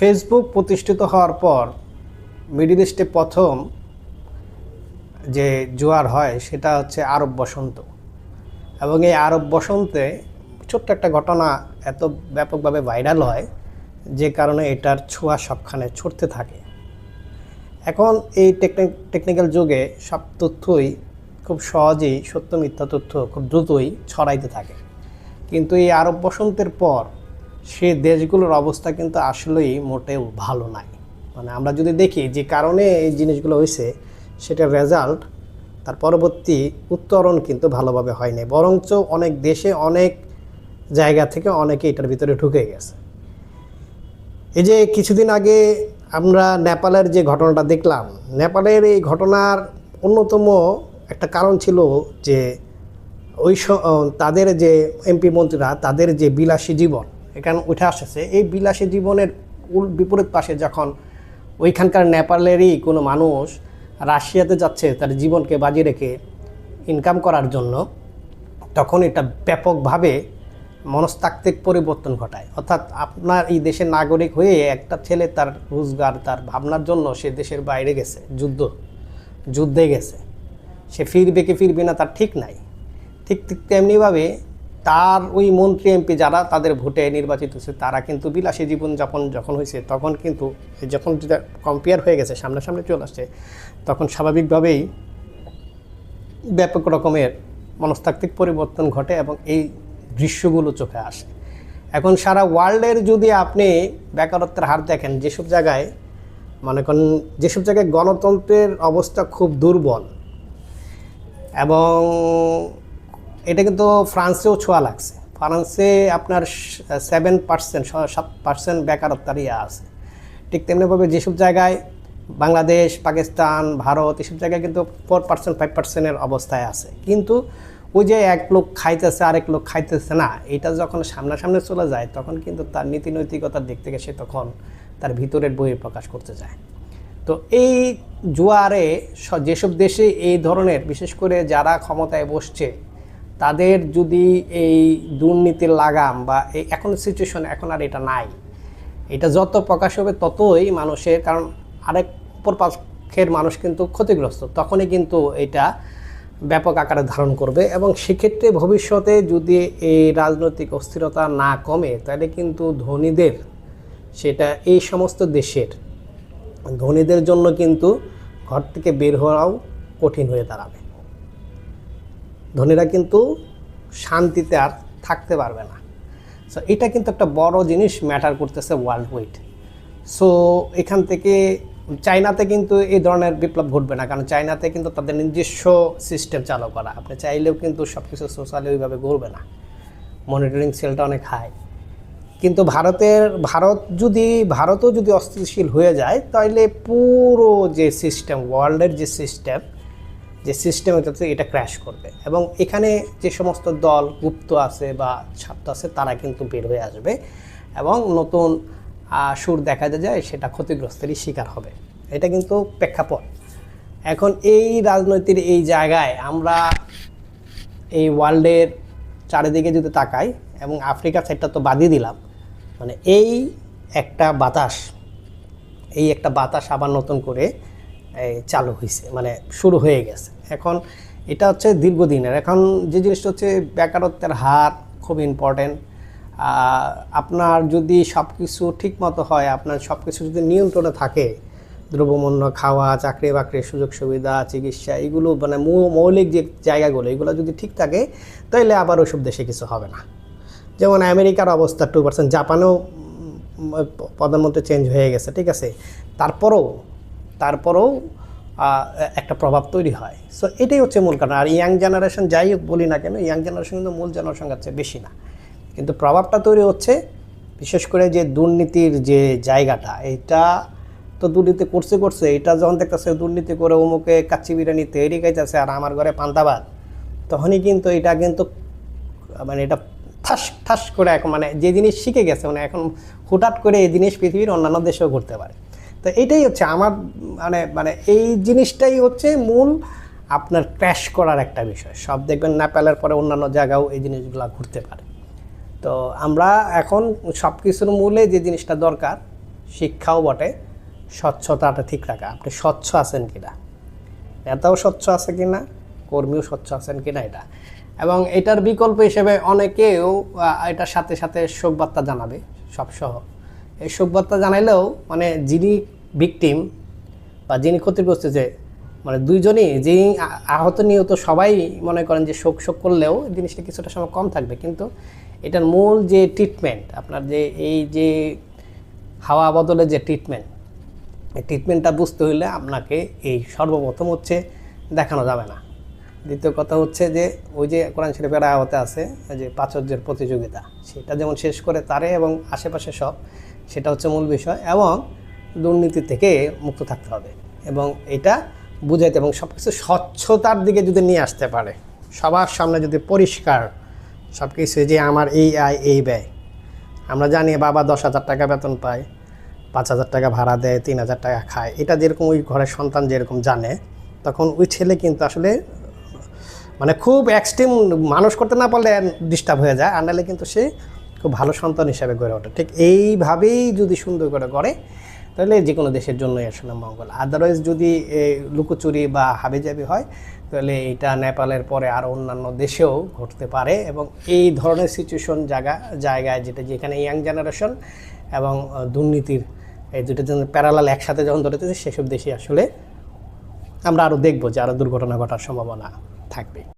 Facebook প্রতিষ্ঠিত হওয়ার পর মিডিল ইস্টে প্রথম যে জোয়ার হয়, সেটা হচ্ছে আরব বসন্ত। এবং এই আরব বসন্তে ছোট্ট একটা ঘটনা এত ব্যাপকভাবে ভাইরাল হয়, যে কারণে এটার ছোঁয়া সবখানে ছড়তে থাকে। এখন এই টেকনিক টেকনিক্যাল যুগে সব তথ্যই খুব সহজেই সত্য মিথ্যা তথ্য খুব দ্রুতই ছড়াইতে থাকে। কিন্তু এই আরব বসন্তের পর সে দেশগুলোর অবস্থা কিন্তু আসলেই মোটেও ভালো নাই। মানে আমরা যদি দেখি যে কারণে এই জিনিসগুলো হয়েছে, সেটার রেজাল্ট তার পরবর্তী উত্তরণ কিন্তু ভালোভাবে হয়নি। বরঞ্চ অনেক দেশে অনেক জায়গা থেকে অনেকে এটার ভিতরে ঢুকে গেছে। এই যে কিছুদিন আগে আমরা নেপালের যে ঘটনাটা দেখলাম, নেপালের এই ঘটনার অন্যতম একটা কারণ ছিল যে ওই তাদের যে এমপি মন্ত্রীরা, তাদের যে বিলাসী জীবন এখানে উঠে আসছে এই বিলাসী জীবনের বিপরীত পাশে যখন ওইখানকার নেপালেরই কোনো মানুষ রাশিয়াতে যাচ্ছে তার জীবনকে বাজি রেখে ইনকাম করার জন্য, তখন এটা ব্যাপকভাবে মনস্তাত্ত্বিক পরিবর্তন ঘটায়। অর্থাৎ আপনার এই দেশের নাগরিক হয়ে একটা ছেলে তার রোজগার, তার ভাবনার জন্য সে দেশের বাইরে গেছে, যুদ্ধ, যুদ্ধে গেছে। সে ফিরবে কি ফিরবে না তার ঠিক নাই। ঠিক ঠিক তেমনিভাবে তার ওই মন্ত্রী এমপি যারা তাদের ভোটে নির্বাচিত হয়েছে, তারা কিন্তু বিলাসী জীবনযাপন যখন হয়েছে, তখন কিন্তু যখন যেটা কম্পেয়ার হয়ে গেছে, সামনাসামনি চলে আসছে, তখন স্বাভাবিকভাবেই ব্যাপক রকমের মনস্তাত্ত্বিক পরিবর্তন ঘটে এবং এই দৃশ্যগুলো চোখে আসে। এখন সারা ওয়ার্ল্ডের যদি আপনি বেকারত্বের হার দেখেন, যেসব জায়গায় মনে করেন যেসব জায়গায় গণতন্ত্রের অবস্থা খুব দুর্বল এবং এটা কিন্তু ফ্রান্সেও ছোঁয়া লাগছে। ফ্রান্সে আপনার সেভেন পার্সেন্ট সাত পার্সেন্ট বেকারত্বের ইয়ে আছে। ঠিক তেমনিভাবে যেসব জায়গায় বাংলাদেশ, পাকিস্তান, ভারত, এসব জায়গায় কিন্তু ফোর পার্সেন্ট ফাইভ পার্সেন্টের অবস্থায় আছে। কিন্তু ওই যে এক লোক খাইতেছে, আরেক লোক খাইতেছে না, এটা যখন সামনাসামনি চলে যায়, তখন কিন্তু তার নীতি নৈতিকতার দিক থেকে সে তখন তার ভিতরের বই প্রকাশ করতে যায়। তো এই জোয়ারে যেসব দেশে এই ধরনের, বিশেষ করে যারা ক্ষমতায় বসছে তাদের যদি এই দুর্নীতির লাগাম বা এখন সিচুয়েশন এখন আর এটা নাই। এটা যত প্রকাশ হবে ততই মানুষের, কারণ আরেক অপর পক্ষের মানুষ কিন্তু ক্ষতিগ্রস্ত। তখনই কিন্তু এটা ব্যাপক আকারে ধারণ করবে এবং সেক্ষেত্রে ভবিষ্যতে যদি এই রাজনৈতিক অস্থিরতা না কমে, তাহলে কিন্তু ধনীদের, সেটা এই সমস্ত দেশের ধনীদের জন্য কিন্তু ঘর থেকে বের হওয়াও কঠিন হয়ে দাঁড়াবে। ধনীরা কিন্তু শান্তিতে আর থাকতে পারবে না। সো এটা কিন্তু একটা বড় জিনিস ম্যাটার করতেছে ওয়ার্ল্ড ওয়াইড সো এখান থেকে চায়নাতে কিন্তু এই ধরনের বিপ্লব ঘটবে না, কারণ চায়নাতে কিন্তু তাদের নিজস্ব সিস্টেম চালু করা। আপনি চাইলেও কিন্তু সব কিছু সোশ্যালি ওইভাবে ঘুরবে না। মনিটরিং সেলটা অনেক হাই কিন্তু ভারতের, ভারত যদি, ভারতও যদি অস্থিতিশীল হয়ে যায় তাহলে পুরো যে সিস্টেম ওয়ার্ল্ডের যে সিস্টেম যে সিস্টেম হচ্ছে এটা ক্র্যাশ করবে। এবং এখানে যে সমস্ত দল গুপ্ত আছে বা ছাত্র আছে, তারা কিন্তু বের হয়ে আসবে এবং নতুন সুর দেখা যায়, সেটা ক্ষতিগ্রস্তেরই শিকার হবে। এটা কিন্তু প্রেক্ষাপট। এখন এই রাজনৈতিক এই জায়গায় আমরা এই ওয়ার্ল্ডের চারিদিকে যদি তাকাই এবং আফ্রিকা সাইডটা তো বাদই দিলাম মানে এই একটা বাতাস, এই একটা বাতাস আবার নতুন করে চালু হয়েছে মানে শুরু হয়ে গেছে। এখন এটা হচ্ছে দীর্ঘদিনের। এখন যে জিনিসটা হচ্ছে বেকারত্বের হার খুব ইম্পর্টেন্ট আপনার যদি সব কিছু ঠিক মতো হয়, আপনার সব কিছু যদি নিয়ন্ত্রণে থাকে, দ্রব্যমূল্য খাওয়া, চাকরি বাকরির সুযোগ সুবিধা, চিকিৎসা, এগুলো মানে মৌলিক যে জায়গাগুলো, এগুলো যদি ঠিক থাকে তাহলে আবার ওইসব দেশে কিছু হবে না। যেমন আমেরিকার অবস্থা টু পার্সেন্ট জাপানেও প্রধানমন্ত্রী চেঞ্জ হয়ে গেছে, ঠিক আছে? তারপরেও তারপরেও একটা প্রভাব তৈরি হয়। সো এটাই হচ্ছে মূল কারণ। আর ইয়াং জেনারেশন যাই বলি না কেন, ইয়াং জেনারেশন কিন্তু মূল জনসংখ্যার চেয়ে বেশি না। কিন্তু প্রভাবটা তৈরি হচ্ছে, বিশেষ করে যে দুর্নীতির যে জায়গাটা, এটা তো দুর্নীতি করছে করছে, এটা যখন দেখতেছে দুর্নীতি করে অমুকে কাচ্চি বিরিয়ানি তৈরি খাইতেছে আর আমার ঘরে পান্তাবাদ তখনই কিন্তু এটা কিন্তু মানে এটা ঠাস ঠাস করে এখন মানে যে জিনিস শিখে গেছে মানে এখন হুটাট করে এই জিনিস পৃথিবীর অন্যান্য দেশেও ঘুরতে পারে। তো এটাই হচ্ছে আমার মানে মানে এই জিনিসটাই হচ্ছে মূল আপনার ক্র্যাশ করার একটা বিষয়। সব দেখবেন নেপালের পরে অন্যান্য জায়গাও এই জিনিসগুলো ঘুরতে পারে। তো আমরা এখন সব কিছুর মূলে যে জিনিসটা দরকার, শিক্ষাও বটে, স্বচ্ছতাটা ঠিক রাখা। আপনি স্বচ্ছ আছেন কিনা? নেতাও স্বচ্ছ আছে কিনা? কর্মীও স্বচ্ছ আছেন কিনা এটা? এবং এটার বিকল্প হিসেবে অনেকেও এটার সাথে সাথে শোকবার্তা জানাবে, সবসহ। এই শোকবার্তা জানাইলেও মানে যিনি ভিকটিম বা যিনি ক্ষতিগ্রস্ত যে মানে দুইজনই, যিনি আহত নিহত সবাই মনে করেন যে শোক শোক করলেও জিনিসটা কিছুটা সময় কম থাকবে। কিন্তু এটার মূল যে ট্রিটমেন্ট আপনার যে, এই যে হাওয়া বদলে যে ট্রিটমেন্ট এই ট্রিটমেন্টটা বুঝতে হইলে আপনাকে এই সর্বপ্রথম হচ্ছে দেখানো যাবে না। দ্বিতীয় কথা হচ্ছে যে, ওই যে কোরআন শরীফের আয়াতে আছে, যে পাচর্যের প্রতিযোগিতা, সেটা যেমন শেষ করে তারে এবং আশেপাশে সব সেটা হচ্ছে মূল বিষয় এবং দুর্নীতি থেকে মুক্ত থাকতে হবে এবং এটা বুঝাইতে এবং সব কিছু স্বচ্ছতার দিকে যদি নিয়ে আসতে পারে, সবার সামনে যদি পরিষ্কার সব কিছু যে আমার এই আয়, এই ব্যয়, আমরা জানি বাবা দশ হাজার টাকা বেতন পায়, পাঁচ হাজার টাকা ভাড়া দেয়, তিন হাজার টাকা খায়, এটা যেরকম ওই ঘরের সন্তান যেরকম জানে, তখন ওই ছেলে কিন্তু আসলে মানে খুব এক্সট্রিম মানুষ করতে না পারলে ডিস্টার্ব হয়ে যায়, আর নাহলে কিন্তু সে খুব ভালো সন্তান হিসাবে গড়ে ওঠে। ঠিক এইভাবেই যদি সুন্দর করে গড়ে, তাহলে যে কোনো দেশের জন্যই আসলে মঙ্গল। আদারওয়াইজ যদি লুকোচুরি বা হাবিজাবি হয়, তাহলে এটা নেপালের পরে আরও অন্যান্য দেশেও ঘটতে পারে এবং এই ধরনের সিচুয়েশন জায়গা জায়গায় যেটা যেখানে ইয়াং জেনারেশন এবং দুর্নীতির, এই দুটো জন প্যারালাল একসাথে যখন ধরেছে সেসব দেশে আসলে আমরা আরও দেখব যে আরও দুর্ঘটনা ঘটার সম্ভাবনা থাকবে।